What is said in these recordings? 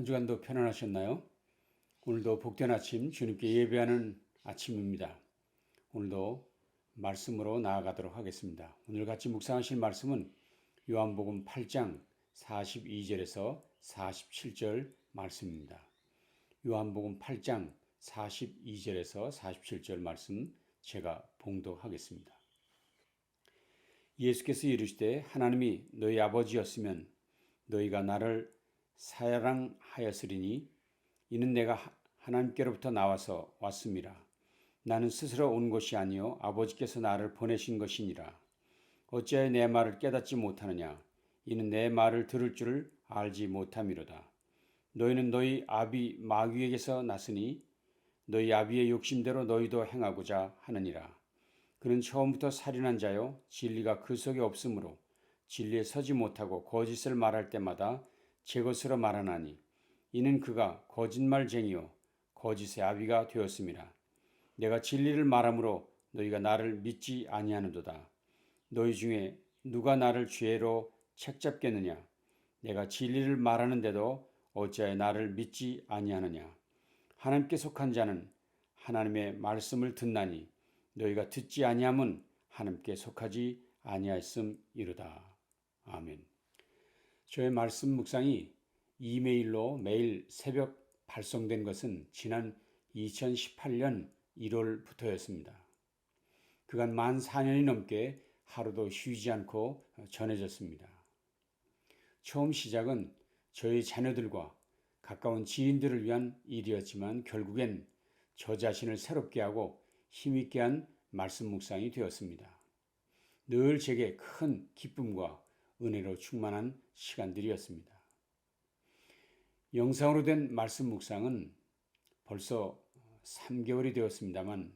한 주간도 편안하셨나요? 오늘도 복된 아침 주님께 예배하는 아침입니다. 오늘도 말씀으로 나아가도록 하겠습니다. 오늘 같이 묵상하실 말씀은 요한복음 8장 42절에서 47절 말씀입니다. 요한복음 8장 42절에서 47절 말씀 제가 봉독하겠습니다. 예수께서 이르시되 하나님이 너희 아버지였으면 너희가 나를 사랑하였으리니 이는 내가 하나님께로부터 나와서 왔습니다. 나는 스스로 온 것이 아니요 아버지께서 나를 보내신 것이니라. 어찌하여 내 말을 깨닫지 못하느냐? 이는 내 말을 들을 줄을 알지 못함이로다. 너희는 너희 아비 마귀에게서 났으니 너희 아비의 욕심대로 너희도 행하고자 하느니라. 그는 처음부터 살인한 자요 진리가 그 속에 없으므로 진리에 서지 못하고 거짓을 말할 때마다 제 것으로 말하나니 이는 그가 거짓말쟁이요 거짓의 아비가 되었습니다. 내가 진리를 말함으로 너희가 나를 믿지 아니하는도다. 너희 중에 누가 나를 죄로 책잡겠느냐? 내가 진리를 말하는데도 어찌하여 나를 믿지 아니하느냐? 하나님께 속한 자는 하나님의 말씀을 듣나니 너희가 듣지 아니함은 하나님께 속하지 아니하였음이로다. 아멘. 저의 말씀 묵상이 이메일로 매일 새벽 발송된 것은 지난 2018년 1월부터였습니다. 그간 만 4년이 넘게 하루도 쉬지 않고 전해졌습니다. 처음 시작은 저희 자녀들과 가까운 지인들을 위한 일이었지만 결국엔 저 자신을 새롭게 하고 힘있게 한 말씀 묵상이 되었습니다. 늘 제게 큰 기쁨과 은혜로 충만한 시간들이었습니다. 영상으로 된 말씀 묵상은 벌써 3개월이 되었습니다만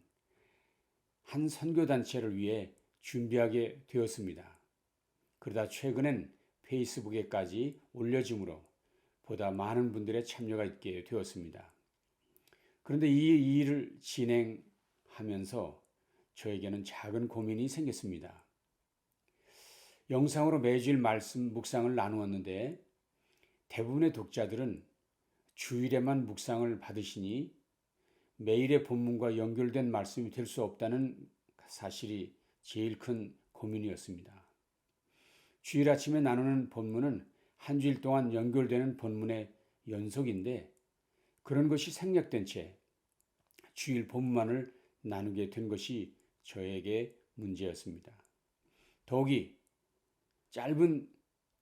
한 선교단체를 위해 준비하게 되었습니다. 그러다 최근엔 페이스북에까지 올려짐으로 보다 많은 분들의 참여가 있게 되었습니다. 그런데 이 일을 진행하면서 저에게는 작은 고민이 생겼습니다. 영상으로 매주일 말씀 묵상을 나누었는데 대부분의 독자들은 주일에만 묵상을 받으시니 매일의 본문과 연결된 말씀이 될 수 없다는 사실이 제일 큰 고민이었습니다. 주일 아침에 나누는 본문은 한 주일 동안 연결되는 본문의 연속인데 그런 것이 생략된 채 주일 본문만을 나누게 된 것이 저에게 문제였습니다. 더욱이 짧은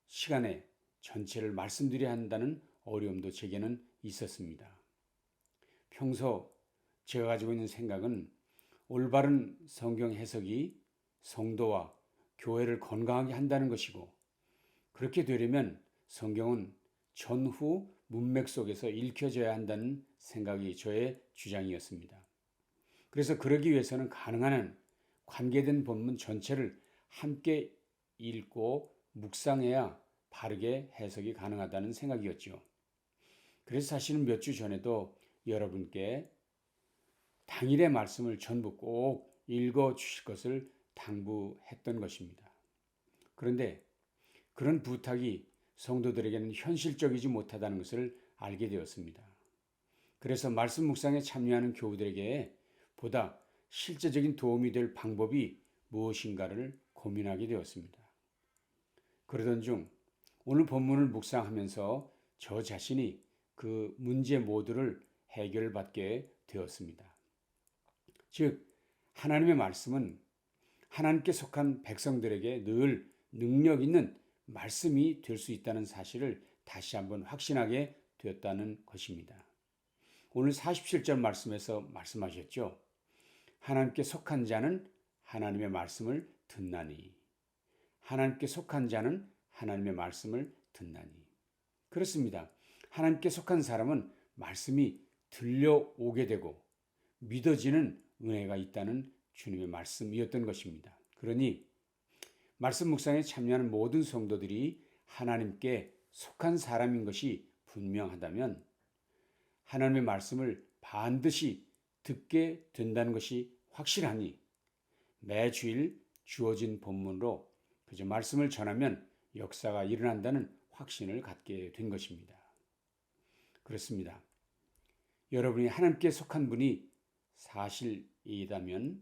시간에 전체를 말씀드려야 한다는 어려움도 제게는 있었습니다. 평소 제가 가지고 있는 생각은 올바른 성경 해석이 성도와 교회를 건강하게 한다는 것이고 그렇게 되려면 성경은 전후 문맥 속에서 읽혀져야 한다는 생각이 저의 주장이었습니다. 그래서 그러기 위해서는 가능한 한 관계된 본문 전체를 함께 읽고 묵상해야 바르게 해석이 가능하다는 생각이었죠. 그래서 사실은 몇 주 전에도 여러분께 당일의 말씀을 전부 꼭 읽어 주실 것을 당부했던 것입니다. 그런데 그런 부탁이 성도들에게는 현실적이지 못하다는 것을 알게 되었습니다. 그래서 말씀 묵상에 참여하는 교우들에게 보다 실제적인 도움이 될 방법이 무엇인가를 고민하게 되었습니다. 그러던 중 오늘 본문을 묵상하면서 저 자신이 그 문제 모두를 해결받게 되었습니다. 즉, 하나님의 말씀은 하나님께 속한 백성들에게 늘 능력 있는 말씀이 될 수 있다는 사실을 다시 한번 확신하게 되었다는 것입니다. 오늘 47절 말씀에서 말씀하셨죠. 하나님께 속한 자는 하나님의 말씀을 듣나니. 하나님께 속한 자는 하나님의 말씀을 듣나니. 그렇습니다. 하나님께 속한 사람은 말씀이 들려오게 되고 믿어지는 은혜가 있다는 주님의 말씀이었던 것입니다. 그러니 말씀 묵상에 참여하는 모든 성도들이 하나님께 속한 사람인 것이 분명하다면 하나님의 말씀을 반드시 듣게 된다는 것이 확실하니 매주일 주어진 본문으로 그저 말씀을 전하면 역사가 일어난다는 확신을 갖게 된 것입니다. 그렇습니다. 여러분이 하나님께 속한 분이 사실이다면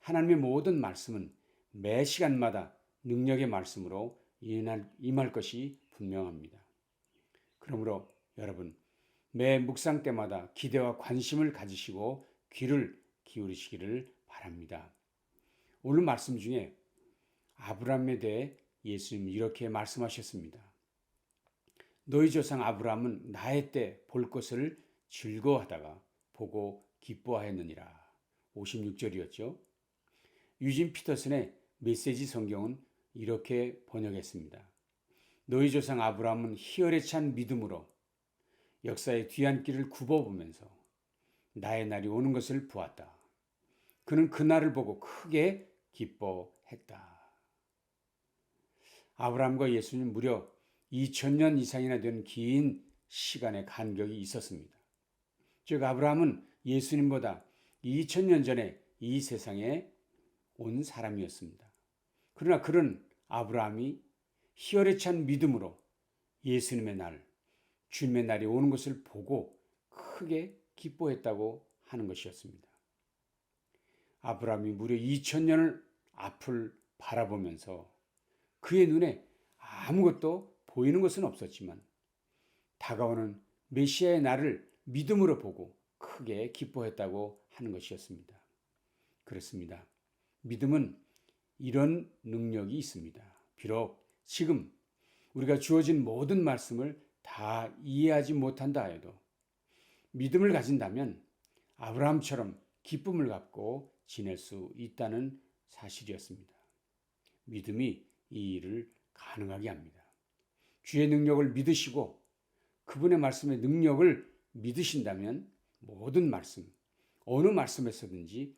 하나님의 모든 말씀은 매 시간마다 능력의 말씀으로 임할 것이 분명합니다. 그러므로 여러분 매 묵상 때마다 기대와 관심을 가지시고 귀를 기울이시기를 바랍니다. 오늘 말씀 중에 아브라함에 대해 예수님 이렇게 말씀하셨습니다. 너희 조상 아브라함은 나의 때 볼 것을 즐거워하다가 보고 기뻐하였느니라. 56절이었죠. 유진 피터슨의 메시지 성경은 이렇게 번역했습니다. 너희 조상 아브라함은 희열에 찬 믿음으로 역사의 뒤안길을 굽어보면서 나의 날이 오는 것을 보았다. 그는 그날을 보고 크게 기뻐했다. 아브라함과 예수님 무려 2000년 이상이나 되는 긴 시간의 간격이 있었습니다. 즉 아브라함은 예수님보다 2000년 전에 이 세상에 온 사람이었습니다. 그러나 그런 아브라함이 희열에 찬 믿음으로 예수님의 날, 주님의 날이 오는 것을 보고 크게 기뻐했다고 하는 것이었습니다. 아브라함이 무려 2000년을 앞을 바라보면서 그의 눈에 아무것도 보이는 것은 없었지만 다가오는 메시아의 날을 믿음으로 보고 크게 기뻐했다고 하는 것이었습니다. 그렇습니다. 믿음은 이런 능력이 있습니다. 비록 지금 우리가 주어진 모든 말씀을 다 이해하지 못한다 해도 믿음을 가진다면 아브라함처럼 기쁨을 갖고 지낼 수 있다는 사실이었습니다. 믿음이 이 일을 가능하게 합니다. 주의 능력을 믿으시고 그분의 말씀의 능력을 믿으신다면 모든 말씀, 어느 말씀에서든지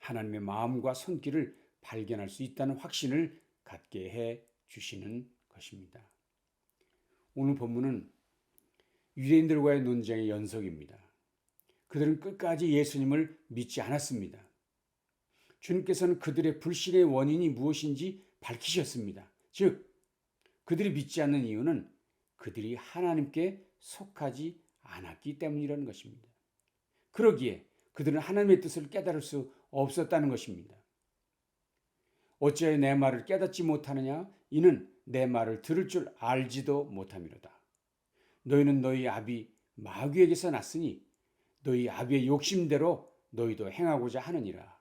하나님의 마음과 손길을 발견할 수 있다는 확신을 갖게 해 주시는 것입니다. 오늘 본문은 유대인들과의 논쟁의 연속입니다. 그들은 끝까지 예수님을 믿지 않았습니다. 주님께서는 그들의 불신의 원인이 무엇인지 밝히셨습니다. 즉, 그들이 믿지 않는 이유는 그들이 하나님께 속하지 않았기 때문이라는 것입니다. 그러기에 그들은 하나님의 뜻을 깨달을 수 없었다는 것입니다. 어찌하여 내 말을 깨닫지 못하느냐? 이는 내 말을 들을 줄 알지도 못함이로다. 너희는 너희 아비 마귀에게서 났으니 너희 아비의 욕심대로 너희도 행하고자 하느니라.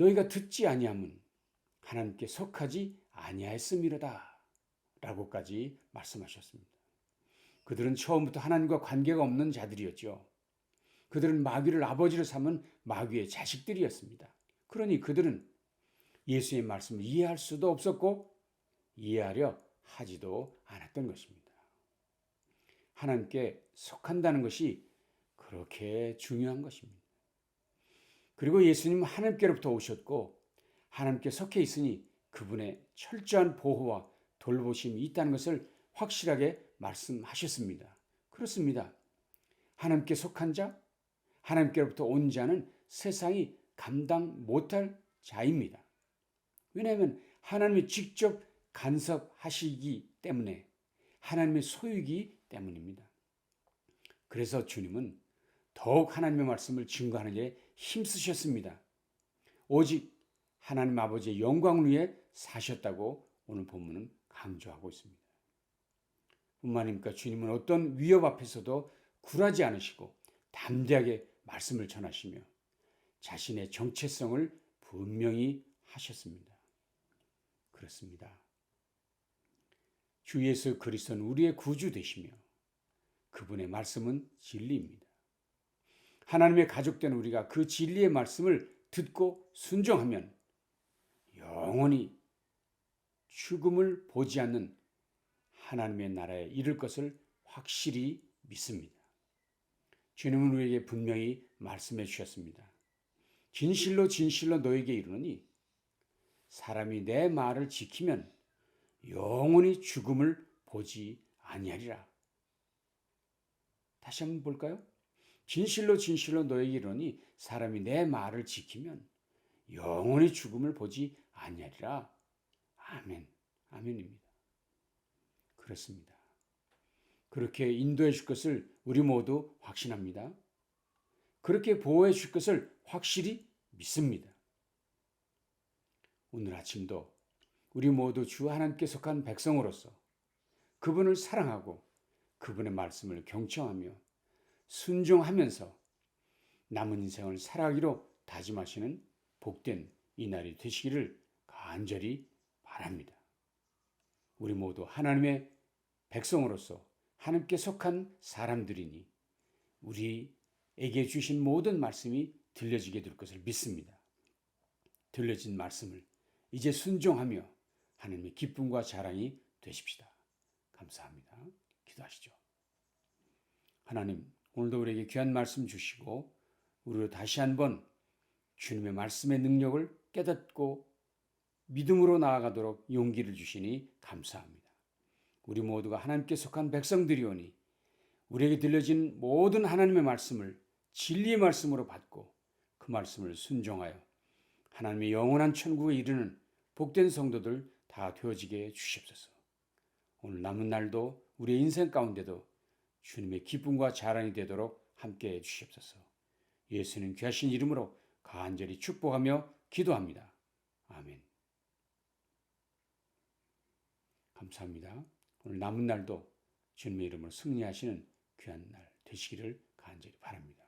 너희가 듣지 아니함은 하나님께 속하지 아니하였음이로다. 라고까지 말씀하셨습니다. 그들은 처음부터 하나님과 관계가 없는 자들이었죠. 그들은 마귀를 아버지로 삼은 마귀의 자식들이었습니다. 그러니 그들은 예수의 말씀을 이해할 수도 없었고 이해하려 하지도 않았던 것입니다. 하나님께 속한다는 것이 그렇게 중요한 것입니다. 그리고 예수님은 하나님께로부터 오셨고 하나님께 속해 있으니 그분의 철저한 보호와 돌보심이 있다는 것을 확실하게 말씀하셨습니다. 그렇습니다. 하나님께 속한 자, 하나님께로부터 온 자는 세상이 감당 못할 자입니다. 왜냐하면 하나님이 직접 간섭하시기 때문에 하나님의 소유이기 때문입니다. 그래서 주님은 더욱 하나님의 말씀을 증거하는 데 힘쓰셨습니다. 오직 하나님 아버지의 영광을 위해 사셨다고 오늘 본문은 강조하고 있습니다. 뿐만입니까? 주님은 어떤 위협 앞에서도 굴하지 않으시고 담대하게 말씀을 전하시며 자신의 정체성을 분명히 하셨습니다. 그렇습니다. 주 예수 그리스도는 우리의 구주 되시며 그분의 말씀은 진리입니다. 하나님의 가족된 우리가 그 진리의 말씀을 듣고 순종하면 영원히 죽음을 보지 않는 하나님의 나라에 이를 것을 확실히 믿습니다. 주님은 우리에게 분명히 말씀해 주셨습니다. 진실로 진실로 너에게 이르노니 사람이 내 말을 지키면 영원히 죽음을 보지 아니하리라. 다시 한번 볼까요? 진실로 진실로 너에게 이르노니 사람이 내 말을 지키면 영원히 죽음을 보지 아니하리라. 아멘. 아멘입니다. 그렇습니다. 그렇게 인도해 줄 것을 우리 모두 확신합니다. 그렇게 보호해 줄 것을 확실히 믿습니다. 오늘 아침도 우리 모두 주 하나님께 속한 백성으로서 그분을 사랑하고 그분의 말씀을 경청하며 순종하면서 남은 인생을 살아가기로 다짐하시는 복된 이날이 되시기를 간절히 바랍니다. 우리 모두 하나님의 백성으로서 하나님께 속한 사람들이니 우리에게 주신 모든 말씀이 들려지게 될 것을 믿습니다. 들려진 말씀을 이제 순종하며 하나님의 기쁨과 자랑이 되십시다. 감사합니다. 기도하시죠. 하나님, 오늘도 우리에게 귀한 말씀 주시고 우리로 다시 한번 주님의 말씀의 능력을 깨닫고 믿음으로 나아가도록 용기를 주시니 감사합니다. 우리 모두가 하나님께 속한 백성들이오니 우리에게 들려진 모든 하나님의 말씀을 진리의 말씀으로 받고 그 말씀을 순종하여 하나님의 영원한 천국에 이르는 복된 성도들 다 되어지게 주시옵소서. 오늘 남은 날도 우리의 인생 가운데도 주님의 기쁨과 자랑이 되도록 함께 해 주시옵소서. 예수님 귀하신 이름으로 간절히 축복하며 기도합니다. 아멘. 감사합니다. 오늘 남은 날도 주님의 이름으로 승리하시는 귀한 날 되시기를 간절히 바랍니다.